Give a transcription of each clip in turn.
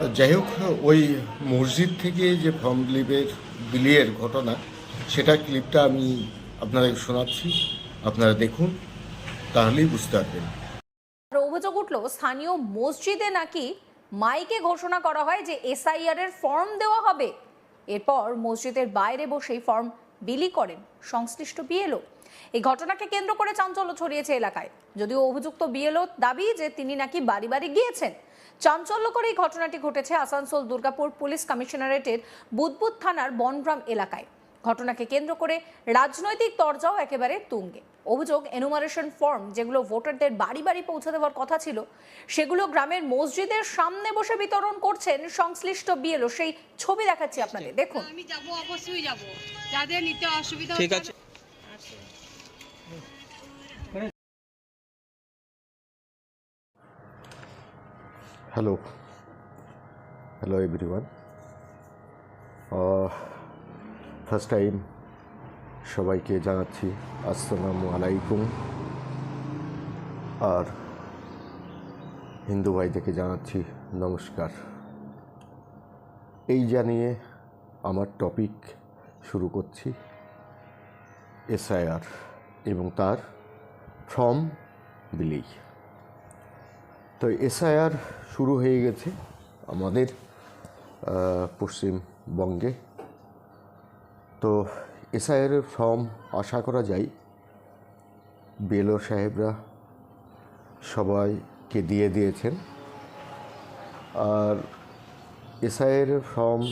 যাই হোক, ওই মসজিদ থেকে যে ফর্ম বিলিভের বিলিয়ের ঘটনা, সেটা ক্লিপটা আমি আপনাদের শোনাচ্ছি, আপনারা দেখুন, তাহলেই বুঝতে পারবেন। অভিযোগ উঠল, স্থানীয় মসজিদে নাকি মাইকে ঘোষণা করা হয় যে এসআইআর এর ফর্ম দেওয়া হবে। এরপর মসজিদের বাইরে বসেই ফর্ম বিলি করেন সংশ্লিষ্ট বিএলও। এই ঘটনাকে কেন্দ্র করে চাঞ্চল্য ছড়িয়েছে এলাকায়। যদিও অভিযুক্ত বিএলও দাবি যে তিনি নাকি বাড়ি বাড়ি গিয়েছেন চাঞ্চল্যকর এই ঘটনাটি ঘটেছে আসানসোল দুর্গাপুর পুলিশ কমিশনারেটের বুদবুদ থানার বনগ্রাম এলাকায়। ঘটনাকে কেন্দ্র করে রাজনৈতিক তরজাও একেবারে তুঙ্গে। অভিযোগ এনুমারেশন ফর্ম যেগুলো ভোটারদের বাড়ি বাড়ি পৌঁছে দেওয়ার কথা ছিল সেগুলো গ্রামের মসজিদের সামনে বসে বিতরণ করছেন সংশ্লিষ্ট বিএলও। সেই ছবি দেখাচ্ছি আপনাদের। দেখুন। আমি যাব অবশ্যই যাব। যাদের নিতে অসুবিধা ঠিক হচ্ছে আছে। Hello hello everyone first time সবাইকে জানাচ্ছি আসসালামু আলাইকুম। আর হিন্দু ভাইদেরকে জানাচ্ছি নমস্কার। এই জানিয়ে আমার টপিক শুরু করছি। এসআইআর এবং তার ফর্ম বিলি তো এসআইআর শুরু হয়ে গেছে আমাদের পশ্চিমবঙ্গে তো এসআইআর ফর্ম আশা করা যায় বেলো সাহেবরা সবাইকে দিয়ে দিয়েছেন। আর এসআইয়ের ফর্ম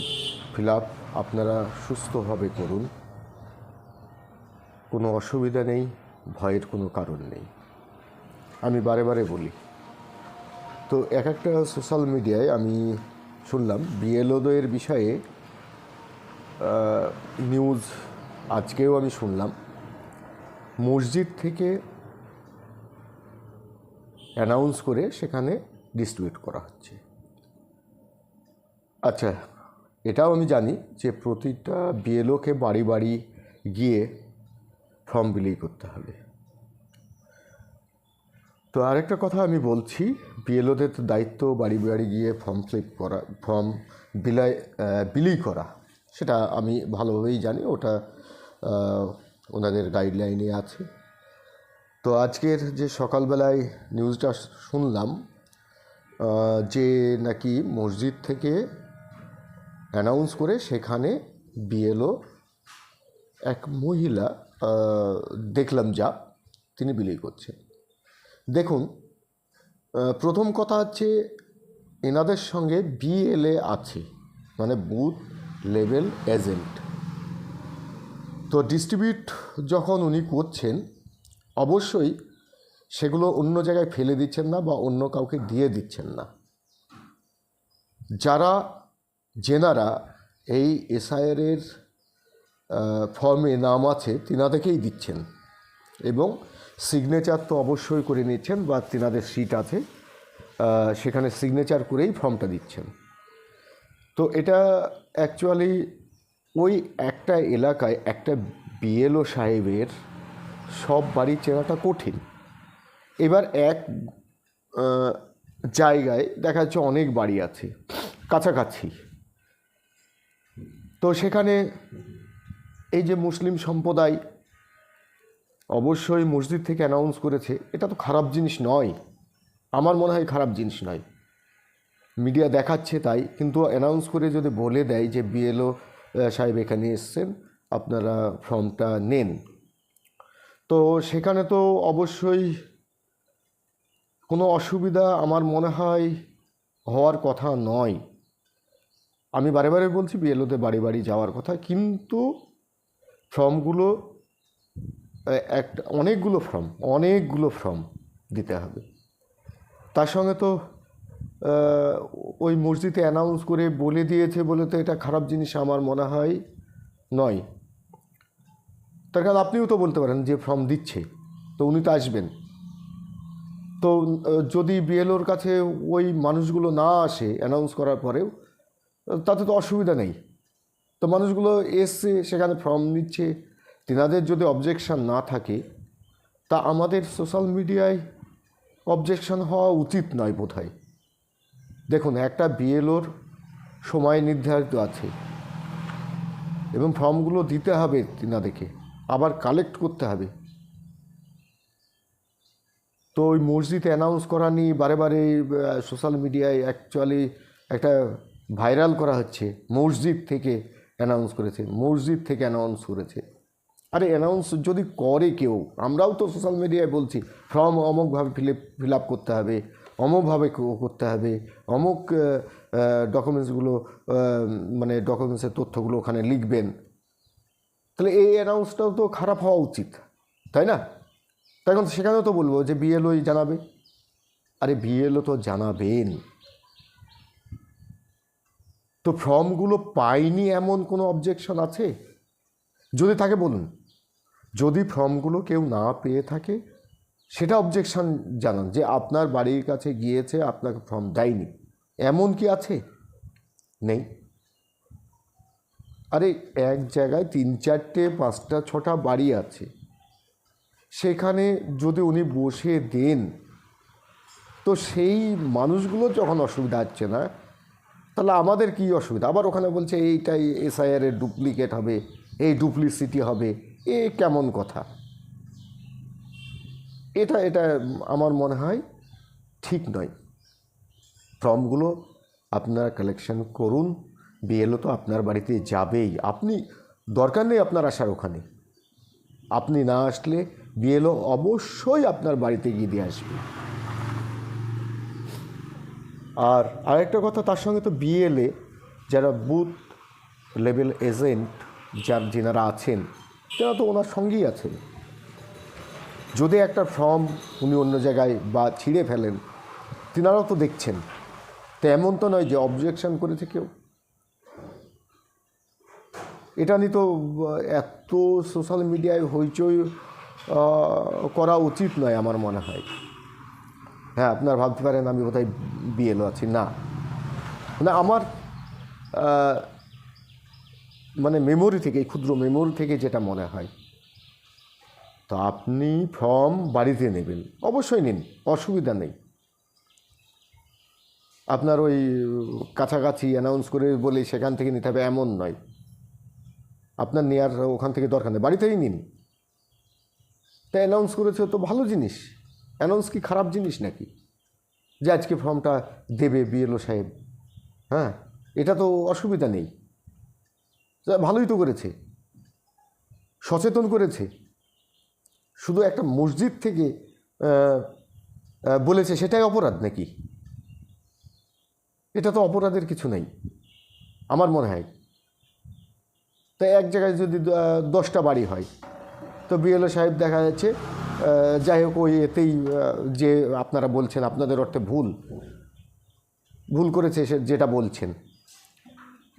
ফিল আপ আপনারা সুস্থভাবে করুন। কোনো অসুবিধা নেই, ভয়ের কোনো কারণ নেই। আমি বারে বারে বলি তো এক একটা সোশ্যাল মিডিয়ায় আমি শুনলাম বিএলওদের বিষয়ে নিউজ আজকেও আমি শুনলাম। মসজিদ থেকে অ্যানাউন্স করে সেখানে ডিস্ট্রিবিউট করা হচ্ছে। আচ্ছা এটাও আমি জানি যে প্রতিটা বিএলওকে বাড়ি বাড়ি গিয়ে ফর্ম বিলি করতে হবে। তো আরেকটা কথা আমি বলছি, বিএলওদের তো দায়িত্ব বাড়ি বাড়ি গিয়ে ফর্ম ফিল করা ফর্ম বিলাই বিলি করা, সেটা আমি ভালোভাবেই জানি, ওটা ওনাদের গাইডলাইনে আছে। তো আজকের যে সকালবেলায় নিউজটা শুনলাম যে নাকি মসজিদ থেকে অ্যানাউন্স করে সেখানে বিএলও এক মহিলা দেখলাম যা, তিনি বিলি করছেন। দেখুন প্রথম কথা হচ্ছে এনাদের সঙ্গে বিএলএ আছে মানে বুথ লেভেল এজেন্ট তো ডিস্ট্রিবিউট যখন উনি করছেন, অবশ্যই সেগুলো অন্য জায়গায় ফেলে দিচ্ছেন না বা অন্য কাউকে দিয়ে দিচ্ছেন না। যারা জেনারা এই এসআইআরের ফর্মে নাম আছে তিনাদেরকেই দিচ্ছেন। এবং সিগনেচার তো অবশ্যই করে নিচ্ছেন বা তেনাদের সিট আছে। সেখানে সিগনেচার করেই ফর্মটা দিচ্ছেন। তো এটা অ্যাকচুয়ালি ওই একটা এলাকায় একটা বিএলও সাহেবের সব বাড়ি চেনাটা কঠিন। এবার এক জায়গায় দেখা যাচ্ছে অনেক বাড়ি আছে, কাছাকাছি। তো সেখানে এই যে মুসলিম সম্প্রদায় অবশ্যই মসজিদ থেকে অ্যানাউন্স করেছে, এটা তো খারাপ জিনিস নয়। আমার মনে হয় খারাপ জিনিস নয়। মিডিয়া দেখাচ্ছে তাই, কিন্তু অ্যানাউন্স করে যদি বলে দেয় যে বিএলও সাহেব এখানে এসছেন, আপনারা ফর্মটা নেন। তো সেখানে তো অবশ্যই কোনো অসুবিধা আমার মনে হয় হওয়ার কথা নয়। আমি বারে বারে বলছি বিএলওতে বাড়ি বাড়ি যাওয়ার কথা, কিন্তু ফর্মগুলো একটা, অনেকগুলো ফর্ম অনেকগুলো ফর্ম দিতে হবে। তার সঙ্গে তো ওই মসজিদে অ্যানাউন্স করে বলে দিয়েছে বলে তো এটা খারাপ জিনিস আমার মনে হয় নয়। তার কারণ আপনিও তো বলতে পারেন যে ফর্ম দিচ্ছে, তো উনি তো আসবেন। তো, যদি বিএলওর কাছে ওই মানুষগুলো না আসে অ্যানাউন্স করার পরেও, তাতে তো অসুবিধা নেই। তো মানুষগুলো এসছে, সেখানে ফর্ম নিচ্ছে তেনাদের যদি অবজেকশান না থাকে, তা আমাদের সোশ্যাল মিডিয়ায় অবজেকশান হওয়া উচিত নয় বোধহয়। দেখুন, একটা বিএলওর সময় নির্ধারিত আছে, এবং ফর্মগুলো দিতে হবে তিনাদেরকে, আবার কালেক্ট করতে হবে। তো ওই মসজিদ অ্যানাউন্স করা নিয়ে বারে বারে সোশ্যাল মিডিয়ায় অ্যাকচুয়ালি একটা ভাইরাল করা হচ্ছে, মসজিদ থেকে অ্যানাউন্স করেছে, মসজিদ থেকে অ্যানাউন্স করেছে। আরে অ্যানাউন্স যদি করে কেউ, আমরাও তো সোশ্যাল মিডিয়ায় বলছি ফর্ম অমুকভাবে ফিল ফিল আপ করতে হবে, অমুকভাবে করতে হবে, অমুক ডকুমেন্টসগুলো মানে ডকুমেন্টসের তথ্যগুলো ওখানে লিখবেন। তাহলে এই অ্যানাউন্সটাও তো খারাপ হওয়া উচিত, তাই না? তাই এখন সেখানেও তো বলব যে বিএলওই জানাবে। আরে বিএলও তো জানাবেন। তো ফর্মগুলো পাইনি এমন কোনো অবজেকশন আছে? যদি থাকে বলুন। যদি ফর্মগুলো কেউ না পেয়ে থাকে, সেটা অবজেকশন জানান যে আপনার বাড়ির কাছে গিয়েছে, আপনাকে ফর্ম দেয়নি। এমন কি আছে? নেই। আরে, এক জায়গায় তিন চারটে, পাঁচটা, ছটা বাড়ি আছে। সেখানে যদি উনি বসে দেন, তো সেই মানুষগুলো যখন অসুবিধা হচ্ছে না, তাহলে আমাদের কি অসুবিধা? আবার ওখানে বলছে, এইটাই এসআইআর এর ডুপ্লিকেট হবে, এই ডুপ্লিসিটি হবে। এ কেমন কথা? এটা এটা আমার মনে হয় ঠিক নয়। ফর্মগুলো আপনারা কালেকশন করুন, বিএলও তো আপনার বাড়িতে যাবেই। আপনি, দরকার নেই আপনার আসার ওখানে। আপনি না আসলে বিএলও অবশ্যই আপনার বাড়িতে গিয়ে দিয়ে আসবে। আর আরেকটা কথা, তার সঙ্গে তো বিএলএ, যারা বুথ লেভেল এজেন্ট, যার, যেনারা আছেন তারা তো ওনার সঙ্গেই আছেন। যদি একটা ফর্ম উনি অন্য জায়গায় বা ছিঁড়ে ফেলেন, তিনারাও তো দেখছেন। তো এমন তো নয় যে অবজেকশন করেছে কেউ। এটা নিয়ে তো, এত সোশ্যাল মিডিয়ায় হইচই করা উচিত নয় আমার মনে হয়। হ্যাঁ আপনার ভাবতে পারেন আমি কোথায় বিএলও আছি। না। না, আমার মানে মেমোরি থেকে ক্ষুদ্র মেমোরি থেকে যেটা মনে হয়। তো আপনি ফর্ম বাড়িতে নেবেন। অবশ্যই নিন, অসুবিধা নেই। আপনার ওই কাছাকাছি অ্যানাউন্স করে বলে সেখান থেকে নিতে হবে, এমন নয়। আপনার নেওয়ার ওখান থেকে দরকার নেই, বাড়িতেই নিন। তা অ্যানাউন্স করেছে তো ভালো জিনিস। অ্যানাউন্স কি খারাপ জিনিস নাকি? যে আজকে ফর্মটা দেবে বিএলও সাহেব। হ্যাঁ এটা তো অসুবিধা নেই। ভালোই তো করেছে। সচেতন করেছে। শুধু একটা মসজিদ থেকে বলেছে, সেটাই অপরাধ নাকি? এটা তো অপরাধের কিছু নেই, আমার মনে হয়। তাই এক জায়গায় যদি দশটা বাড়ি হয়, তো বিএলও সাহেব দেখা যাচ্ছে যাই হোক, ওই এতেই যে আপনারা বলছেন, আপনাদের অর্থে ভুল। ভুল করেছে সে, যেটা বলছেন।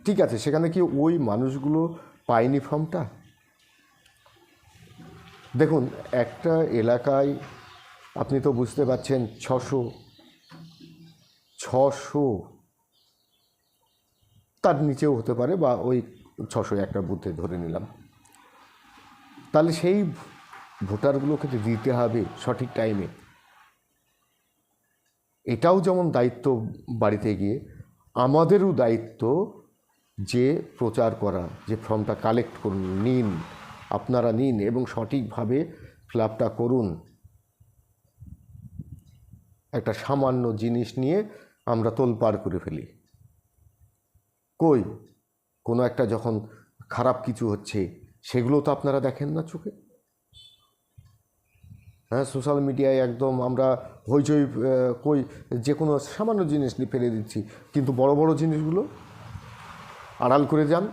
ঠিক আছে, সেখানে কি ওই মানুষগুলো পায়নি ফর্মটা? দেখুন, একটা এলাকায় আপনি তো বুঝতে পারছেন, ছশো ছশো তার নিচেও হতে পারে বা ওই ছশো একটা বুথে ধরে নিলাম। তাহলে সেই ভোটারগুলোকে দিতে হবে সঠিক টাইমে, এটাও যেমন দায়িত্ব বাড়িতে গিয়ে, আমাদেরও দায়িত্ব যে প্রচার করা, যে ফর্মটা কালেক্ট করুন, নিন, আপনারা নিন এবং সঠিকভাবে ফিল করুন। একটা সামান্য জিনিস নিয়ে আমরা তোলপাড় করে ফেলি। কই? কোনো একটা যখন খারাপ কিছু হচ্ছে, সেগুলো তো আপনারা দেখেন না চোখে? হ্যাঁ সোশ্যাল মিডিয়ায় একদম আমরা হইচই কই? যে কোনো সামান্য জিনিস নিয়ে ফেলে দিচ্ছি, কিন্তু বড় বড় জিনিসগুলো আড়াল করে যান।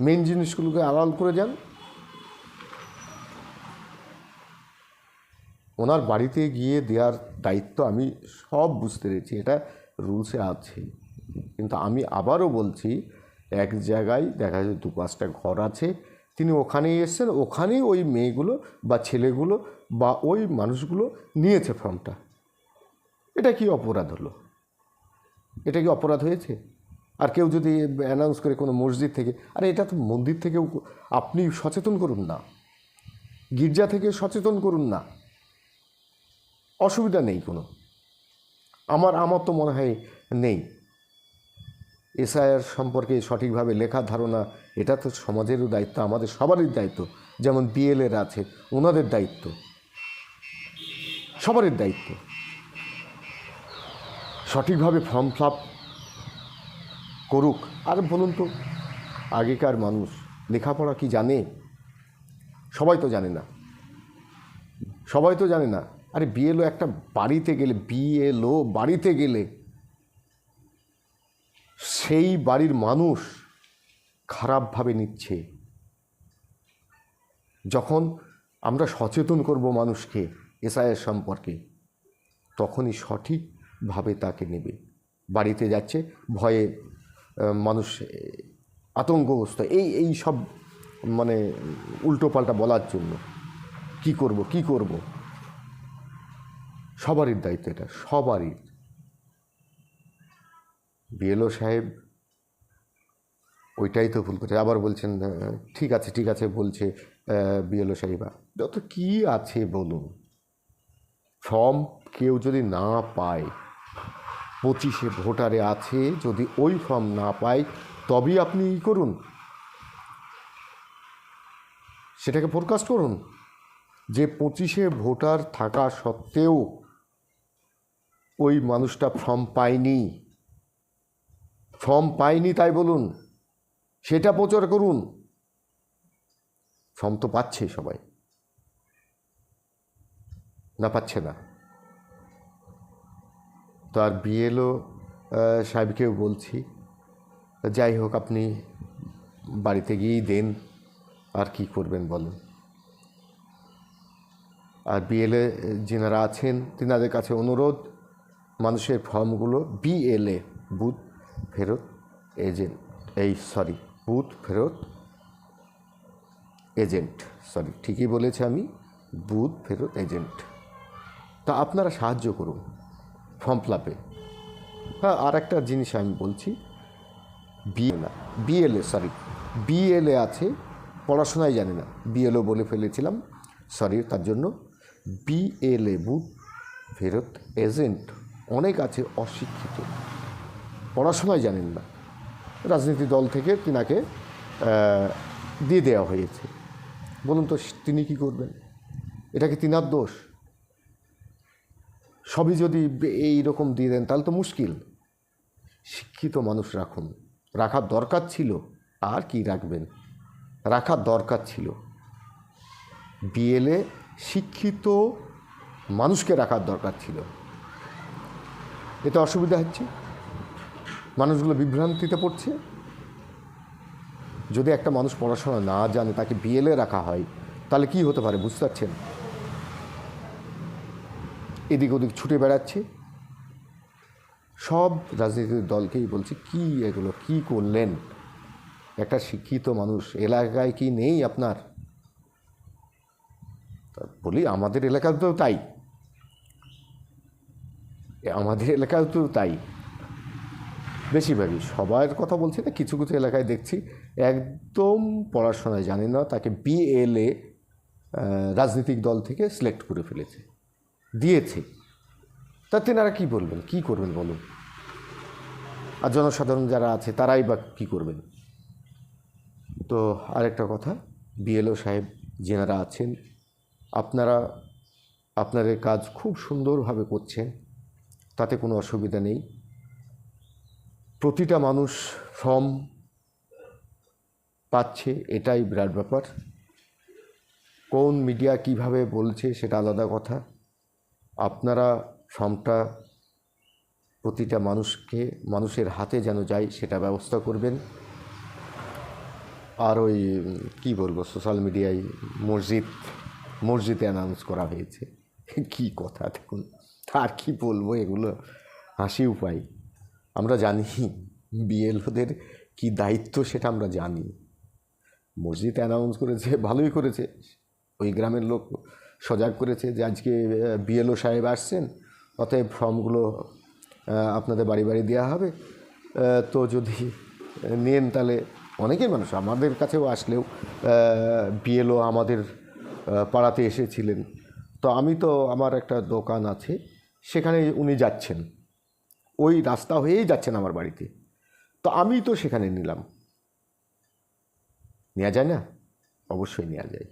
মেন জিনিসগুলোকে আড়াল করে যান। ওনার বাড়িতে গিয়ে দেওয়ার দায়িত্ব আমি সব বুঝতে পেরেছি, এটা রুলসে আছে। কিন্তু আমি আবারও বলছি, এক জায়গায় দেখা যায় দু পাঁচটা ঘর আছে, তিনি ওখানেই এসছেন, ওখানেই ওই মেয়েগুলো বা ছেলেগুলো বা ওই মানুষগুলো নিয়েছে ফর্মটা। এটা কি অপরাধ হলো? এটা কি অপরাধ হয়েছে? আর কেউ যদি অ্যানাউন্স করে কোনো মসজিদ থেকে, আরে এটা তো মন্দির থেকেও আপনি সচেতন করুন না। গির্জা থেকে সচেতন করুন না। অসুবিধা নেই কোনো। আমার আমার তো মনে হয় নেই। এসআইআর সম্পর্কে সঠিকভাবে লেখা ধারণা, এটা তো সমাজেরও দায়িত্ব, আমাদের সবারই দায়িত্ব। যেমন বিএলএর আছে, ওনাদের দায়িত্ব। সবারই দায়িত্ব। সঠিকভাবে ফর্ম ফিল আপ করুক। আর বলুন তো, আগেকার মানুষ লেখাপড়া কি জানে? সবাই তো জানে না। সবাই তো জানে না। আরে বিএলও একটা বাড়িতে গেলে বিএলও বাড়িতে গেলে। সেই বাড়ির মানুষ খারাপভাবে নিচ্ছে। যখন আমরা সচেতন করব মানুষকে এসআইয়ের সম্পর্কে, তখনই সঠিকভাবে তাকে নেবে। বাড়িতে যাচ্ছে, ভয়ে মানুষ আতঙ্কগ্রস্ত। এই এই সব মানে উল্টোপাল্টা বলার জন্য। কি করব কি করব? সবারই দায়িত্ব এটা, সবারই। বিএলও সাহেব ওইটাই তো ভুল করছে। আবার বলছেন ঠিক আছে ঠিক আছে বলছে বিএলও সাহেবা যত কি আছে বলুন। ফর্ম কেউ যদি না পায় পঁচিশে ভোটারে আছে, যদি ওই ফর্ম না পায়, তবেই আপনি ই করুন। সেটাকে ফোরকাস্ট করুন। যে পঁচিশে ভোটার থাকা সত্ত্বেও ওই মানুষটা ফর্ম পায়নি। ফর্ম পায়নি তাই বলুন, সেটা প্রচার করুন। ফর্ম তো পাচ্ছে সবাই। না, পাচ্ছে না। তো আর বিএলও সাহেবকেও বলছি, যাই হোক আপনি বাড়িতে গিয়েই দেন, আর কি করবেন বলেন। আর বিএলএ যিনারা আছেন, তিনাদের কাছে অনুরোধ, মানুষের ফর্মগুলো বিএলএ, বুথ ফেরত এজেন্ট, এই সরি, বুথ ফেরত এজেন্ট, সরি, ঠিকই বলেছি আমি, বুথ ফেরত এজেন্ট। তা আপনারা সাহায্য করুন। ফর্ম ফিলাপে হ্যাঁ আর একটা জিনিস আমি বলছি। বিএ না, বিএলএ সরি বিএলএ আছে, পড়াশোনাই জানে না। বিএলও বলে ফেলেছিলাম সরি তার জন্য। বিএলএ বুথ ফেরত এজেন্ট, অনেক আছে অশিক্ষিত। পড়াশোনায় জানেন না। রাজনীতি দল থেকে তিনাকে দিয়ে দেওয়া হয়েছে। বলুন তো, তিনি কি করবেন? এটা কি তিনার দোষ? সবই যদি এই রকম দিয়ে দেন, তাহলে তো মুশকিল। শিক্ষিত মানুষ রাখুন। রাখার দরকার ছিল, আর কি রাখবেন? রাখার দরকার ছিল। বিএলএ শিক্ষিত মানুষকে রাখার দরকার ছিল। এতে অসুবিধা হচ্ছে? মানুষগুলো বিভ্রান্তিতে পড়ছে? যদি একটা মানুষ পড়াশোনা না জানে, তাকে বিএলএ রাখা হয়, তাহলে কি হতে পারে? বুঝতে পারছেন? এদিক ওদিক ছুটে বেড়াচ্ছে। সব রাজনীতির দলকেই বলছি, কি এগুলো? কি করলেন? একটা শিক্ষিত মানুষ, এলাকায় কি নেই আপনার? বলি, আমাদের এলাকাতেও তাই। আমাদের এলাকায় তো তাই। বেশিরভাগই সবার কথা বলছি না, কিছু কিছু এলাকায় দেখছি একদম পড়াশোনায় জানে না, তাকে বিএলএ রাজনৈতিক দল থেকে সিলেক্ট করে ফেলেছে। দিয়েছে। তা তেনারা কী বলবেন? কি করবেন বলুন? আর জনসাধারণ যারা আছে, তারাই বা কী করবেন? তো আরেকটা কথা, বিএলও সাহেব যেনারা আছেন, আপনারা, আপনাদের কাজ খুব সুন্দরভাবে করছেন, তাতে কোনো অসুবিধা নেই। প্রতিটা মানুষ ফর্ম পাচ্ছে, এটাই বিরাট ব্যাপার। কোন মিডিয়া কীভাবে বলছে, সেটা আলাদা কথা। আপনারা ফর্মটা প্রতিটা মানুষকে, মানুষের হাতে যেন যায়, সেটা ব্যবস্থা করবেন। আর ওই, কী বলব, সোশ্যাল মিডিয়ায় মসজিদ, মসজিদে অ্যানাউন্স করা হয়েছে। কি কথা, দেখুন, আর কি বলব, এগুলো হাসি উপায়। আমরা জানি বিএলওদের কি দায়িত্ব, সেটা আমরা জানি। মসজিদ অ্যানাউন্স করেছে, ভালোই করেছে। ওই গ্রামের লোক সজাগ করেছে যে আজকে বিএলও সাহেব আসছেন, অতএব ফর্মগুলো আপনাদের বাড়ি বাড়ি দেওয়া হবে। তো যদি নেন তাহলে অনেকেই মানুষ, আমাদের কাছেও আসলেও বিএলও আমাদের পাড়াতে এসেছিলেন। তো আমি তো, আমার একটা দোকান আছে, সেখানে উনি যাচ্ছেন। ওই রাস্তা হয়েই যাচ্ছেন আমার বাড়িতে। তো আমি তো সেখানে নিলাম। নেওয়া যায় না? অবশ্যই নেওয়া যায়।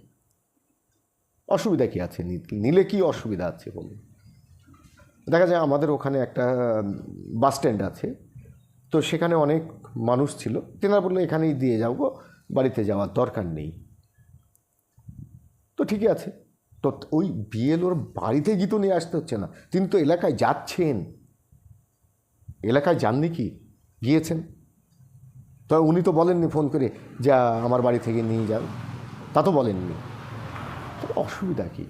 অসুবিধা কি আছে? নিলে কি অসুবিধা আছে বলুন? দেখা যায় আমাদের ওখানে একটা বাস স্ট্যান্ড আছে। তো সেখানে অনেক মানুষ ছিল। তেনারা বলল, এখানেই দিয়ে যাব বাড়িতে যাওয়ার দরকার নেই। তো ঠিকই আছে। তো ওই বিএলওর বাড়িতে গিয়ে তো নিয়ে আসতে হচ্ছে না। তিনি তো এলাকায় যাচ্ছেন। এলাকায় যাননি কি? গিয়েছেন। তো উনি তো বলেননি ফোন করে যা, আমার বাড়ি থেকে নিয়ে যান তা তো বলেননি। অসুবিধা কি?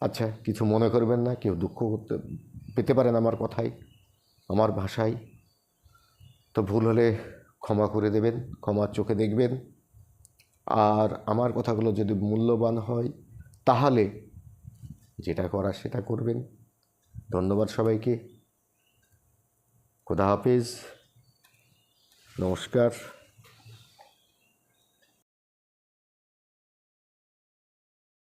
আচ্ছা কিছু মনে করবেন না? কেউ দুঃখ করতে, পেতে পারেন আমার কথায়, আমার ভাষায়। তো ভুল হলে ক্ষমা করে দেবেন, ক্ষমার চোখে দেখবেন। আর আমার কথাগুলো যদি মূল্যবান হয়, তাহলে যেটা করা সেটা করবেন। ধন্যবাদ সবাইকে। খোদা হাফেজ। নমস্কার।